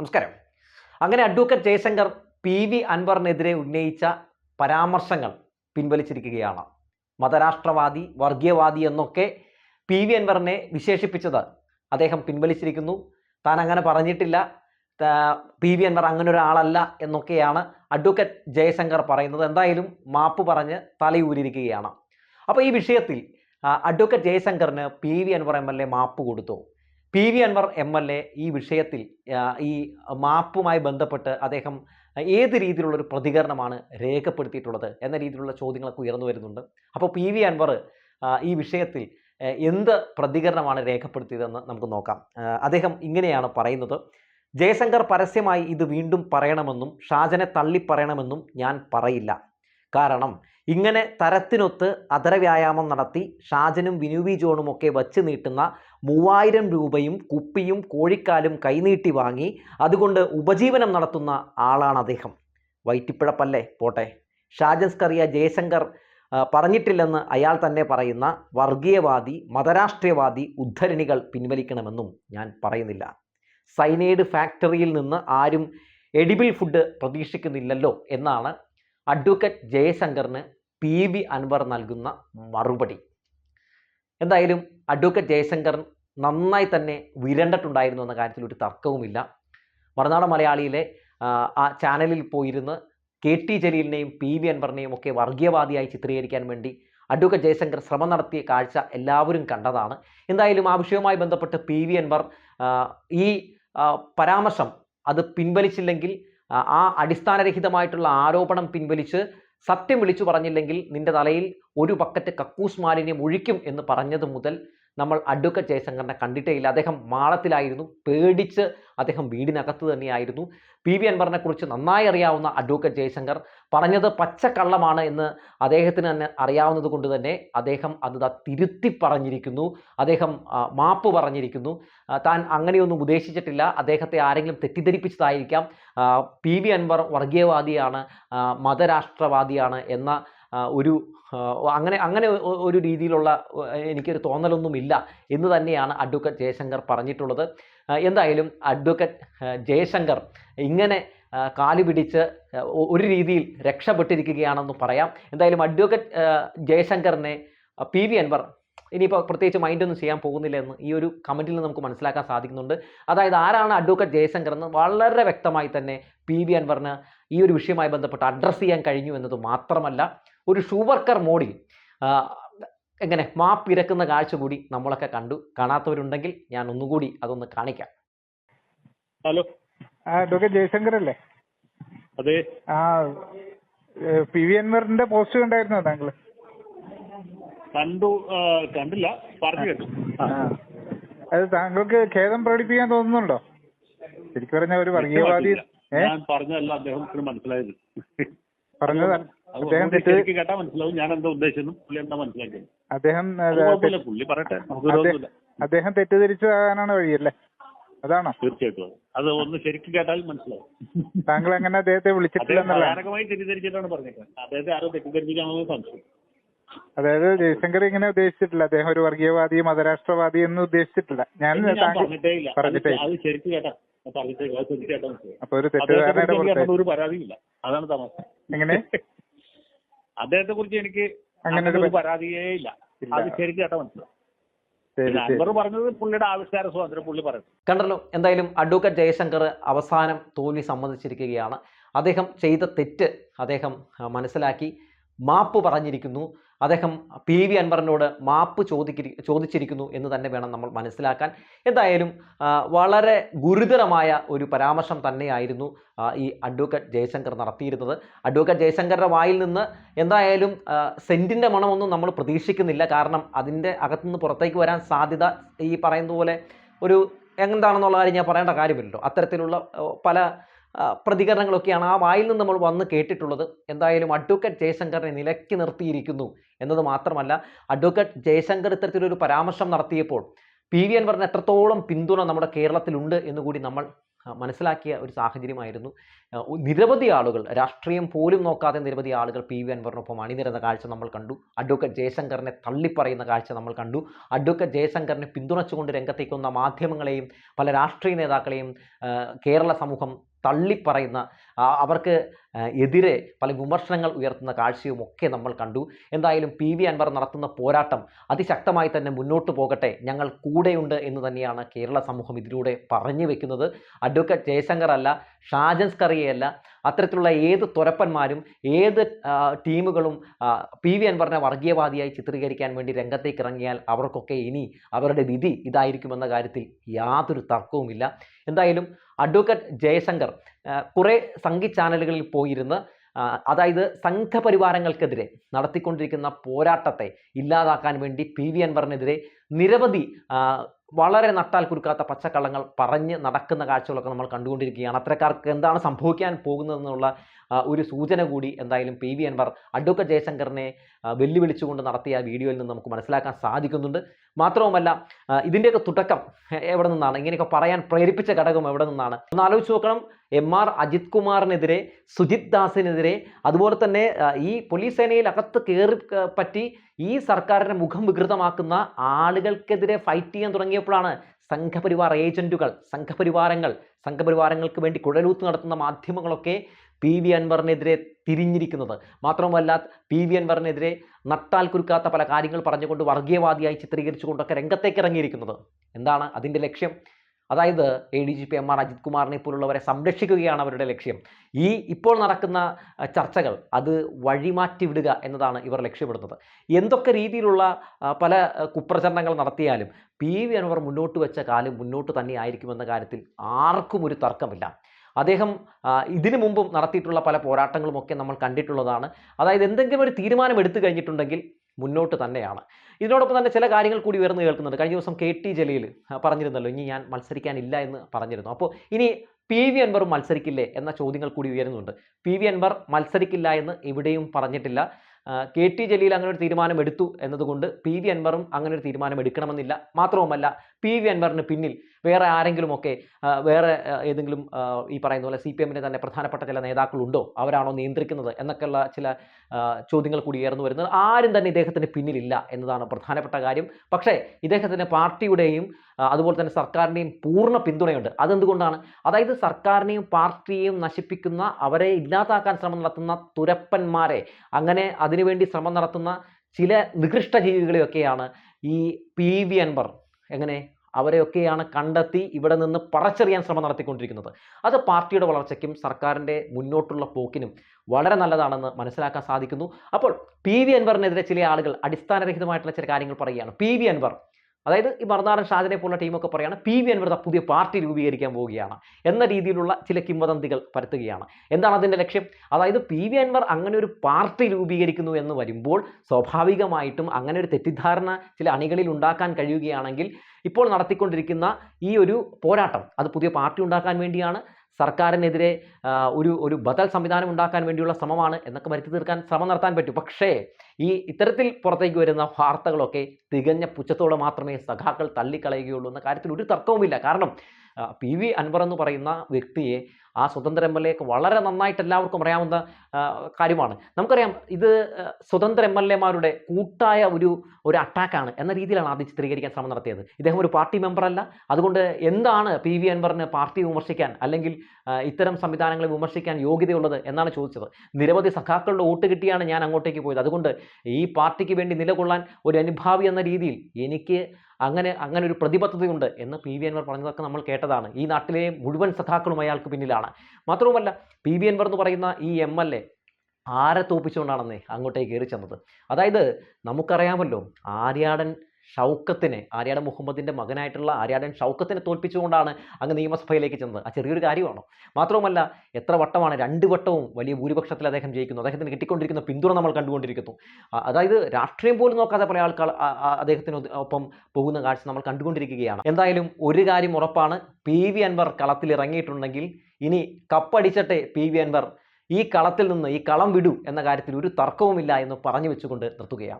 നമസ്കാരം. അങ്ങനെ advocate Jayashankar P V അൻവറിനെതിരെ ഉന്നയിച്ച പരാമർശങ്ങൾ പിൻവലിച്ചിരിക്കുകയാണ്. മതരാഷ്ട്രവാദി വർഗീയവാദി എന്നൊക്കെ പി വി അൻവറിനെ വിശേഷിപ്പിച്ചത് അദ്ദേഹം പിൻവലിച്ചിരിക്കുന്നു. താൻ അങ്ങനെ പറഞ്ഞിട്ടില്ല പി വി അൻവർ അങ്ങനെ ഒരാളല്ല എന്നൊക്കെയാണ് അഡ്വക്കേറ്റ് ജയശങ്കർ പറയുന്നത്. എന്തായാലും മാപ്പ് പറഞ്ഞ് തലയൂരിയിരിക്കുകയാണ് അപ്പോൾ ഈ വിഷയത്തിൽ advocate ജയശങ്കറിന് P V Anvar M L A മാപ്പ് കൊടുത്തു. P V Anvar M L A ഈ വിഷയത്തിൽ ഈ മാപ്പുമായി ബന്ധപ്പെട്ട് അദ്ദേഹം ഏത് രീതിയിലുള്ളൊരു പ്രതികരണമാണ് രേഖപ്പെടുത്തിയിട്ടുള്ളത് എന്ന രീതിയിലുള്ള ചോദ്യങ്ങളൊക്കെ ഉയർന്നു വരുന്നുണ്ട്. അപ്പോൾ പി വി അൻവർ ഈ വിഷയത്തിൽ എന്ത് പ്രതികരണമാണ് രേഖപ്പെടുത്തിയതെന്ന് നമുക്ക് നോക്കാം. അദ്ദേഹം ഇങ്ങനെയാണ് പറയുന്നത്. ജയശങ്കർ പരസ്യമായി ഇത് വീണ്ടും പറയണമെന്നും ഷാജനെ തള്ളിപ്പറയണമെന്നും ഞാൻ പറയില്ല. കാരണം ഇങ്ങനെ തരത്തിനൊത്ത് അതര വ്യായാമം നടത്തി ഷാജനും വിനുവി ജോണും ഒക്കെ വച്ച് നീട്ടുന്ന മൂവായിരം രൂപയും കുപ്പിയും കോഴിക്കാലും കൈനീട്ടി വാങ്ങി അതുകൊണ്ട് ഉപജീവനം നടത്തുന്ന ആളാണ് അദ്ദേഹം. വൈറ്റിപ്പിഴപ്പല്ലേ? പോട്ടെ. ഷാജൻ സ്കറിയ ജയശങ്കർ പറഞ്ഞിട്ടില്ലെന്ന് അയാൾ തന്നെ പറയുന്ന വർഗീയവാദി മതരാഷ്ട്രീയവാദി ഉദ്ധരണികൾ പിൻവലിക്കണമെന്നും ഞാൻ പറയുന്നില്ല. സൈനൈഡ് ഫാക്ടറിയിൽ നിന്ന് ആരും എഡിബിൾ ഫുഡ് പ്രതീക്ഷിക്കുന്നില്ലല്ലോ എന്നാണ് അഡ്വക്കേറ്റ് ജയശങ്കറിന് പി വി അൻവർ നൽകുന്ന മറുപടി. എന്തായാലും അഡ്വക്കേറ്റ് ജയശങ്കർ നന്നായി തന്നെ വിരണ്ടിട്ടുണ്ടായിരുന്നു എന്ന കാര്യത്തിൽ ഒരു തർക്കവുമില്ല. മറുനാടൻ മലയാളിയിലെ ആ, ചാനലിൽ പോയിരുന്ന് കെ ടി ജലീലിനെയും പി വി അൻവറിനെയും ഒക്കെ വർഗീയവാദിയായി ചിത്രീകരിക്കാൻ വേണ്ടി അഡ്വക്കേറ്റ് ജയശങ്കർ ശ്രമം നടത്തിയ കാഴ്ച എല്ലാവരും കണ്ടതാണ്. എന്തായാലും ആ വിഷയവുമായി ബന്ധപ്പെട്ട് പി വി അൻവർ ഈ പരാമർശം അത് പിൻവലിച്ചില്ലെങ്കിൽ ആ അടിസ്ഥാനരഹിതമായിട്ടുള്ള ആരോപണം പിൻവലിച്ച് സത്യം വിളിച്ചു പറഞ്ഞില്ലെങ്കിൽ നിന്റെ തലയിൽ ഒരു ബക്കറ്റ് കക്കൂസ് മാലിന്യം ഒഴിക്കും എന്ന് പറഞ്ഞത് മുതൽ നമ്മൾ അഡ്വക്കറ്റ് ജയശങ്കറിനെ കണ്ടിട്ടേ ഇല്ല അദ്ദേഹം മാളത്തിലായിരുന്നു. പേടിച്ച് അദ്ദേഹം വീടിനകത്ത് തന്നെയായിരുന്നു. പി വി അൻവറിനെ കുറിച്ച് നന്നായി അറിയാവുന്ന അഡ്വക്കറ്റ് ജയശങ്കർ പറഞ്ഞത് പച്ചക്കള്ളമാണ് എന്ന് അദ്ദേഹത്തിന് തന്നെ അറിയാവുന്നത് കൊണ്ട് തന്നെ അദ്ദേഹം അത് തിരുത്തി പറഞ്ഞിരിക്കുന്നു. അദ്ദേഹം മാപ്പ് പറഞ്ഞിരിക്കുന്നു. താൻ അങ്ങനെയൊന്നും ഉദ്ദേശിച്ചിട്ടില്ല. അദ്ദേഹത്തെ ആരെങ്കിലും തെറ്റിദ്ധരിപ്പിച്ചതായിരിക്കാം. പി വി അൻവർ വർഗീയവാദിയാണ് മതരാഷ്ട്രവാദിയാണ് എന്ന ഒരു അങ്ങനെ അങ്ങനെ ഒരു രീതിയിലുള്ള എനിക്കൊരു തോന്നലൊന്നുമില്ല എന്ന് തന്നെയാണ് അഡ്വക്കേറ്റ് ജയശങ്കർ പറഞ്ഞിട്ടുള്ളത്. എന്തായാലും അഡ്വക്കേറ്റ് ജയശങ്കർ ഇങ്ങനെ കാൽ പിടിച്ച് ഒരു രീതിയിൽ രക്ഷപ്പെട്ടിരിക്കുകയാണെന്ന് പറയാം. എന്തായാലും അഡ്വക്കേറ്റ് ജയശങ്കറിനെ പി വി അൻവർ ഇനിയിപ്പോൾ പ്രത്യേകിച്ച് മൈൻഡൊന്നും ചെയ്യാൻ പോകുന്നില്ല എന്ന് ഈ ഒരു കമന്റിൽ നിന്ന് നമുക്ക് മനസ്സിലാക്കാൻ സാധിക്കുന്നുണ്ട്. അതായത് ആരാണ് അഡ്വക്കേറ്റ് ജയശങ്കർ എന്ന് വളരെ വ്യക്തമായി തന്നെ പി വി അൻവറിന് ഈ ഒരു വിഷയവുമായി ബന്ധപ്പെട്ട് അഡ്രസ്സ് ചെയ്യാൻ കഴിഞ്ഞു എന്നത് മാത്രമല്ല ഒരു ഷൂവർക്കർ മോഡി എങ്ങനെ മാപ്പിരക്കുന്ന കാഴ്ച കൂടി നമ്മളൊക്കെ കണ്ടു. കാണാത്തവരുണ്ടെങ്കിൽ ഞാൻ ഒന്നുകൂടി അതൊന്ന് കാണിക്കാം. ഹലോ. അഡ്വക്കേറ്റ് ജയശങ്കർ അല്ലേ? അതെ. ആ പി വി അൻവറിന്റെ പോസ്റ്റ് കണ്ടായിരുന്നോ താങ്കൾ കണ്ടു കണ്ടില്ല പറഞ്ഞു കേട്ടു അത് താങ്കൾക്ക് ഖേദം പ്രകടിപ്പിക്കാൻ തോന്നുന്നുണ്ടോ? ശരിക്കും പറഞ്ഞ ഒരു വർഗീയവാദി ഞാൻ പറഞ്ഞതല്ല അദ്ദേഹത്തിന് മനസ്സിലായത്. പറഞ്ഞത്. അത് അദ്ദേഹം ശരിക്ക് കേട്ടാ മനസ്സിലാവും. ഞാൻ എന്താ ഉദ്ദേശിച്ചു പുള്ളി എന്താ മനസ്സിലാക്കിയത്. അദ്ദേഹം പുള്ളി പറയട്ടെ. അദ്ദേഹം തെറ്റിദ്ധരിച്ചതാകാനാണ് വഴിയല്ലേ? അതാണോ? തീർച്ചയായിട്ടും അത്. ഒന്ന് ശരിക്കും കേട്ടാൽ മനസ്സിലാവും. താങ്കൾ അങ്ങനെ അദ്ദേഹത്തെ വിളിച്ചിട്ടില്ല തെറ്റിദ്ധരിച്ചിട്ടാണ് പറഞ്ഞേക്കുന്നത്. അദ്ദേഹത്തെ ആരോ തെറ്റിദ്ധരിപ്പിക്കാനുള്ള സംശയം. അതായത് ജയശങ്കർ ഇങ്ങനെ ഉദ്ദേശിച്ചിട്ടില്ല. അദ്ദേഹം ഒരു വർഗീയവാദി മതരാഷ്ട്രവാദി എന്ന് ഉദ്ദേശിച്ചിട്ടില്ല. ഞാൻ പറഞ്ഞിട്ടേ അപ്പൊ ഒരു തെറ്റിദ്ധാരണയുടെ എങ്ങനെ? അദ്ദേഹത്തെ കുറിച്ച് എനിക്ക് അങ്ങനെ ഒരു പരാതിയേ ഇല്ല. അത് ശരിക്കും കേട്ടാ മനസ്സിലാവും കണ്ടല്ലോ എന്തായാലും അഡ്വക്കേറ്റ് ജയശങ്കർ അവസാനം തോൽവി സമ്മതിച്ചിരിക്കുകയാണ്. അദ്ദേഹം ചെയ്ത തെറ്റ് അദ്ദേഹം മനസ്സിലാക്കി. മാപ്പ് പറഞ്ഞിരിക്കുന്നു. അദ്ദേഹം പി വി അൻവറിനോട് മാപ്പ് ചോദിക്കി ചോദിച്ചിരിക്കുന്നു എന്ന് തന്നെ വേണം നമ്മൾ മനസ്സിലാക്കാൻ. എന്തായാലും വളരെ ഗുരുതരമായ ഒരു പരാമർശം തന്നെയായിരുന്നു ഈ അഡ്വക്കേറ്റ് ജയശങ്കർ നടത്തിയിരുന്നത്. അഡ്വക്കേറ്റ് ജയശങ്കറുടെ വായിൽ നിന്ന് എന്തായാലും സെന്റിന്റെ മണമൊന്നും നമ്മൾ പ്രതീക്ഷിക്കുന്നില്ല. കാരണം അതിന്റെ അകത്തുനിന്ന് പുറത്തേക്ക് വരാൻ സാധ്യത ഈ പറയുന്ന പോലെ ഒരു എന്താണെന്നുള്ള കാര്യം ഞാൻ പറയേണ്ട കാര്യമില്ലല്ലോ. അത്തരത്തിലുള്ള പല പ്രതികരണങ്ങളൊക്കെയാണ് ആ വായിൽ നിന്ന് നമ്മൾ വന്ന് കേട്ടിട്ടുള്ളത്. എന്തായാലും അഡ്വക്കേറ്റ് ജയശങ്കറിനെ നിലയ്ക്ക് നിർത്തിയിരിക്കുന്നു എന്നത് മാത്രമല്ല അഡ്വക്കേറ്റ് ജയശങ്കർ ഇത്തരത്തിലൊരു പരാമർശം നടത്തിയപ്പോൾ പി. വി. അൻവറിന് എത്രത്തോളം പിന്തുണ നമ്മുടെ കേരളത്തിലുണ്ട് എന്ന് കൂടി നമ്മൾ മനസ്സിലാക്കിയ ഒരു സാഹചര്യമായിരുന്നു. നിരവധി ആളുകൾ രാഷ്ട്രീയം പോലും നോക്കാതെ നിരവധി ആളുകൾ പി. വി. അൻവറിനൊപ്പം അണിനിരുന്ന കാഴ്ച നമ്മൾ കണ്ടു. അഡ്വക്കേറ്റ് ജയശങ്കറിനെ തള്ളിപ്പറയുന്ന കാഴ്ച നമ്മൾ കണ്ടു. അഡ്വക്കേറ്റ് ജയശങ്കറിനെ പിന്തുണച്ചുകൊണ്ട് രംഗത്തേക്ക് വന്ന മാധ്യമങ്ങളെയും പല രാഷ്ട്രീയ നേതാക്കളെയും കേരള സമൂഹം തള്ളിപ്പറയുന്ന അവർക്ക് എതിരെ പല വിമർശനങ്ങൾ ഉയർത്തുന്ന കാഴ്ചയും ഒക്കെ നമ്മൾ കണ്ടു. എന്തായാലും പി വി അൻവർ നടത്തുന്ന പോരാട്ടം അതിശക്തമായി തന്നെ മുന്നോട്ട് പോകട്ടെ. ഞങ്ങൾ കൂടെയുണ്ട് എന്ന് തന്നെയാണ് കേരള സമൂഹം ഇതിലൂടെ പറഞ്ഞു വെക്കുന്നത്. അഡ്വക്കേറ്റ് ജയശങ്കർ അല്ല ഷാജൻസ് സ്കറിയല്ല അത്തരത്തിലുള്ള ഏത് തുരപ്പന്മാരും ഏത് ടീമുകളും പി വി അൻവറിനെ വർഗീയവാദിയായി ചിത്രീകരിക്കാൻ വേണ്ടി രംഗത്തേക്ക് ഇറങ്ങിയാൽ അവർക്കൊക്കെ ഇനി അവരുടെ വിധി ഇതായിരിക്കുമെന്ന കാര്യത്തിൽ യാതൊരു തർക്കവുമില്ല. എന്തായാലും അഡ്വക്കേറ്റ് ജയശങ്കർ കുറേ സംഗീത ചാനലുകളിൽ പോയിരുന്ന് അതായത് സംഘപരിവാരങ്ങൾക്കെതിരെ നടത്തിക്കൊണ്ടിരിക്കുന്ന പോരാട്ടത്തെ ഇല്ലാതാക്കാൻ വേണ്ടി പി വി അൻവറിനെതിരെ നിരവധി വളരെ നട്ടാൽ കുരുക്കാത്ത പച്ചക്കള്ളങ്ങൾ പറഞ്ഞ് നടക്കുന്ന കാഴ്ചകളൊക്കെ നമ്മൾ കണ്ടുകൊണ്ടിരിക്കുകയാണ്. അത്തരക്കാർക്ക് എന്താണ് സംഭവിക്കാൻ പോകുന്നതെന്നുള്ള ഒരു സൂചന കൂടി എന്തായാലും പി വി അൻവർ അഡ്വക്കേറ്റ് ജയശങ്കറിനെ വെല്ലുവിളിച്ചുകൊണ്ട് നടത്തിയ വീഡിയോയിൽ നിന്ന് നമുക്ക് മനസ്സിലാക്കാൻ സാധിക്കുന്നുണ്ട്. മാത്രവുമല്ല ഇതിന്റെയൊക്കെ തുടക്കം എവിടെ നിന്നാണ്? ഇങ്ങനെയൊക്കെ പറയാൻ പ്രേരിപ്പിച്ച ഘടകം എവിടെ നിന്നാണ്? ഒന്ന് ആലോചിച്ച് നോക്കണം എം ആർ അജിത് കുമാറിനെതിരെ സുജിത് ദാസിനെതിരെ അതുപോലെ തന്നെ ഈ പോലീസ് സേനയിൽ അകത്ത് കയറി പറ്റി ഈ സർക്കാരിനെ മുഖം വികൃതമാക്കുന്ന ആളുകൾക്കെതിരെ ഫൈറ്റ് ചെയ്യാൻ തുടങ്ങിയപ്പോഴാണ് സംഘപരിവാർ ഏജന്റുകൾ സംഘപരിവാരങ്ങൾ സംഘപരിവാരങ്ങൾക്ക് വേണ്ടി കുഴലൂത്ത് നടത്തുന്ന മാധ്യമങ്ങളൊക്കെ പി വി അൻവറിനെതിരെ തിരിഞ്ഞിരിക്കുന്നത്. മാത്രമല്ല പി വി അൻവറിനെതിരെ നട്ടാൽ കുരുക്കാത്ത പല കാര്യങ്ങൾ പറഞ്ഞുകൊണ്ട് വർഗീയവാദിയായി ചിത്രീകരിച്ചുകൊണ്ടൊക്കെ രംഗത്തേക്ക് ഇറങ്ങിയിരിക്കുന്നത്. എന്താണ് അതിന്റെ ലക്ഷ്യം? അതായത് A D G P M R Ajith കുമാറിനെ പോലുള്ളവരെ സംരക്ഷിക്കുകയാണ് അവരുടെ ലക്ഷ്യം. ഈ ഇപ്പോൾ നടക്കുന്ന ചർച്ചകൾ അത് വഴിമാറ്റി വിടുക എന്നതാണ് ഇവർ ലക്ഷ്യമിടുന്നത്. എന്തൊക്കെ രീതിയിലുള്ള പല കുപ്രചരണങ്ങൾ നടത്തിയാലും പി വി അൻവർ മുന്നോട്ട് വെച്ച കാലം മുന്നോട്ട് തന്നെ ആയിരിക്കുമെന്ന കാര്യത്തിൽ ആർക്കും ഒരു തർക്കമില്ല. അദ്ദേഹം ഇതിനു മുമ്പും നടത്തിയിട്ടുള്ള പല പോരാട്ടങ്ങളുമൊക്കെ നമ്മൾ കണ്ടിട്ടുള്ളതാണ്. അതായത് എന്തെങ്കിലും ഒരു തീരുമാനം എടുത്തു കഴിഞ്ഞിട്ടുണ്ടെങ്കിൽ മുന്നോട്ട് തന്നെയാണ്. ഇതിനോടൊപ്പം തന്നെ ചില കാര്യങ്ങൾ കൂടി ഉയർന്നു കേൾക്കുന്നുണ്ട്. കഴിഞ്ഞ ദിവസം കെ ടി ജലീൽ പറഞ്ഞിരുന്നല്ലോ ഇനി ഞാൻ മത്സരിക്കാനില്ല എന്ന് പറഞ്ഞിരുന്നു. അപ്പോൾ ഇനി പി വി അൻവറും മത്സരിക്കില്ലേ എന്ന ചോദ്യങ്ങൾ കൂടി ഉയരുന്നുണ്ട്. പി വി അൻവർ മത്സരിക്കില്ല എന്ന് ഇവിടെയും പറഞ്ഞിട്ടില്ല. കെ ടി ജലീൽ അങ്ങനെ ഒരു തീരുമാനം എടുത്തു എന്നതുകൊണ്ട് പി വി അൻവറും അങ്ങനെ ഒരു തീരുമാനം എടുക്കണമെന്നില്ല മാത്രവുമല്ല പി വി അൻവറിന് പിന്നിൽ വേറെ ആരെങ്കിലുമൊക്കെ വേറെ ഏതെങ്കിലും ഈ പറയുന്ന പോലെ സി പി എമ്മിന്റെ തന്നെ പ്രധാനപ്പെട്ട ചില നേതാക്കളുണ്ടോ? അവരാണോ നിയന്ത്രിക്കുന്നത്? എന്നൊക്കെയുള്ള ചില ചോദ്യങ്ങൾ കൂടി ഉയർന്നു വരുന്നത്. ആരും തന്നെ ഇദ്ദേഹത്തിന് പിന്നിലില്ല എന്നതാണ് പ്രധാനപ്പെട്ട കാര്യം. പക്ഷേ ഇദ്ദേഹത്തിന് പാർട്ടിയുടെയും അതുപോലെ തന്നെ സർക്കാരിന്റെയും പൂർണ പിന്തുണയുണ്ട്. അതെന്തുകൊണ്ടാണ്? അതായത് സർക്കാരിനെയും പാർട്ടിയെയും നശിപ്പിക്കുന്ന അവരെ ഇല്ലാതാക്കാൻ ശ്രമം നടത്തുന്ന തുരപ്പന്മാരെ അങ്ങനെ അതിനുവേണ്ടി ശ്രമം നടത്തുന്ന ചില നികൃഷ്ട ജീവികളെയൊക്കെയാണ് ഈ പി വി അൻവർ എങ്ങനെ? അവരെയൊക്കെയാണ് കണ്ടെത്തി ഇവിടെ നിന്ന് പറച്ചെറിയാൻ ശ്രമം നടത്തിക്കൊണ്ടിരിക്കുന്നത്. അത് പാർട്ടിയുടെ വളർച്ചയ്ക്കും സർക്കാരിന്റെ മുന്നോട്ടുള്ള പോക്കിനും വളരെ നല്ലതാണെന്ന് മനസ്സിലാക്കാൻ സാധിക്കുന്നു. അപ്പോൾ പി വി അൻവറിനെതിരെ ചില ആളുകൾ അടിസ്ഥാനരഹിതമായിട്ടുള്ള ചില കാര്യങ്ങൾ പറയുകയാണ്. പി വി അൻവർ അതായത് ഈ മറുനാടൻ ഷാജിനെ പോലുള്ള ടീമൊക്കെ പറയുകയാണ് പി വി അൻവർ പുതിയ പാർട്ടി രൂപീകരിക്കാൻ പോവുകയാണ് എന്ന രീതിയിലുള്ള ചില കിംവദന്തികൾ പരത്തുകയാണ്. എന്താണ് അതിന്റെ ലക്ഷ്യം? അതായത് പി വി അൻവർ അങ്ങനെ ഒരു പാർട്ടി രൂപീകരിക്കുന്നു എന്ന് വരുമ്പോൾ സ്വാഭാവികമായിട്ടും അങ്ങനെ ഒരു തെറ്റിദ്ധാരണ ചില അണികളിൽ ഉണ്ടാക്കാൻ കഴിയുകയാണെങ്കിൽ ഇപ്പോൾ നടത്തിക്കൊണ്ടിരിക്കുന്ന ഈ ഒരു പോരാട്ടം അത് പുതിയ പാർട്ടി ഉണ്ടാക്കാൻ വേണ്ടിയാണ്. സർക്കാരിനെതിരെ ഒരു ഒരു ബദൽ സംവിധാനം ഉണ്ടാക്കാൻ വേണ്ടിയുള്ള ശ്രമമാണ് എന്നൊക്കെ വരുത്തി തീർക്കാൻ ശ്രമം നടത്താൻ പറ്റൂ. പക്ഷേ ഈ ഇത്തരത്തിൽ പുറത്തേക്ക് വരുന്ന വാർത്തകളൊക്കെ തികഞ്ഞ പുച്ഛത്തോടെ മാത്രമേ സഖാക്കൾ തള്ളിക്കളയുകയുള്ളൂ എന്ന കാര്യത്തിൽ ഒരു തർക്കവുമില്ല. കാരണം പി വി അൻവർ എന്ന് പറയുന്ന വ്യക്തിയെ ആ സ്വതന്ത്ര എം എൽ എക്ക് വളരെ നന്നായിട്ട് എല്ലാവർക്കും അറിയാവുന്ന കാര്യമാണ്. നമുക്കറിയാം ഇത് സ്വതന്ത്ര എം എൽ എമാരുടെ കൂട്ടായ ഒരു ഒരു അറ്റാക്കാണ് എന്ന രീതിയിലാണ് ആദ്യം ചിത്രീകരിക്കാൻ ശ്രമം നടത്തിയത്. ഇദ്ദേഹം ഒരു പാർട്ടി മെമ്പറല്ല. അതുകൊണ്ട് എന്താണ് പി വി അൻവറിന് പാർട്ടി വിമർശിക്കാൻ അല്ലെങ്കിൽ ഇത്തരം സംവിധാനങ്ങളെ വിമർശിക്കാൻ യോഗ്യതയുള്ളത് എന്നാണ് ചോദിച്ചത്. നിരവധി സഖാക്കളുടെ വോട്ട് കിട്ടിയാണ് ഞാൻ അങ്ങോട്ടേക്ക് പോയത്. അതുകൊണ്ട് ഈ പാർട്ടിക്ക് വേണ്ടി നിലകൊള്ളാൻ ഒരു അനുഭാവി എന്ന രീതിയിൽ എനിക്ക് അങ്ങനെ അങ്ങനെ ഒരു പ്രതിബദ്ധതയുണ്ട് എന്ന് പി വി അൻവർ പറഞ്ഞതൊക്കെ നമ്മൾ കേട്ടതാണ്. ഈ നാട്ടിലെ മുഴുവൻ സഖാക്കളും അയാൾക്ക് പിന്നിലാണ്. മാത്രവുമല്ല പി വി അൻവർ എന്ന് പറയുന്ന ഈ എം എൽ എ ആരെ തോപ്പിച്ചുകൊണ്ടാണെന്നേ അങ്ങോട്ടേക്ക് കയറി ചെന്നത്? അതായത് നമുക്കറിയാമല്ലോ ആര്യാടൻ ഷൗക്കത്തിനെ ആര്യാടൻ മുഹമ്മദിന്റെ മകനായിട്ടുള്ള ആര്യാടൻ ഷൗക്കത്തിനെ തോൽപ്പിച്ചുകൊണ്ടാണ് അങ്ങ് നിയമസഭയിലേക്ക് ചെന്നത്. ആ ചെറിയൊരു കാര്യമാണോ? മാത്രവുമല്ല എത്ര വട്ടമാണ് രണ്ട് വട്ടവും വലിയ ഭൂരിപക്ഷത്തിൽ അദ്ദേഹം ജയിക്കുന്നു അദ്ദേഹത്തിന് കിട്ടിക്കൊണ്ടിരിക്കുന്ന പിന്തുണ നമ്മൾ കണ്ടുകൊണ്ടിരിക്കുന്നു. അതായത് രാഷ്ട്രീയം പോലും നോക്കാതെ പല ആൾക്കാർ അദ്ദേഹത്തിന് ഒപ്പം പോകുന്ന കാഴ്ച നമ്മൾ കണ്ടുകൊണ്ടിരിക്കുകയാണ്. എന്തായാലും ഒരു കാര്യം ഉറപ്പാണ് പി വി അൻവർ കളത്തിൽ ഇറങ്ങിയിട്ടുണ്ടെങ്കിൽ ഇനി കപ്പടിച്ചട്ടെ പി വി അൻവർ ഈ കളത്തിൽ നിന്ന് ഈ കളം വിടൂ എന്ന കാര്യത്തിൽ ഒരു തർക്കവുമില്ല എന്ന് പറഞ്ഞു വെച്ചുകൊണ്ട് നിർത്തുകയാണ്.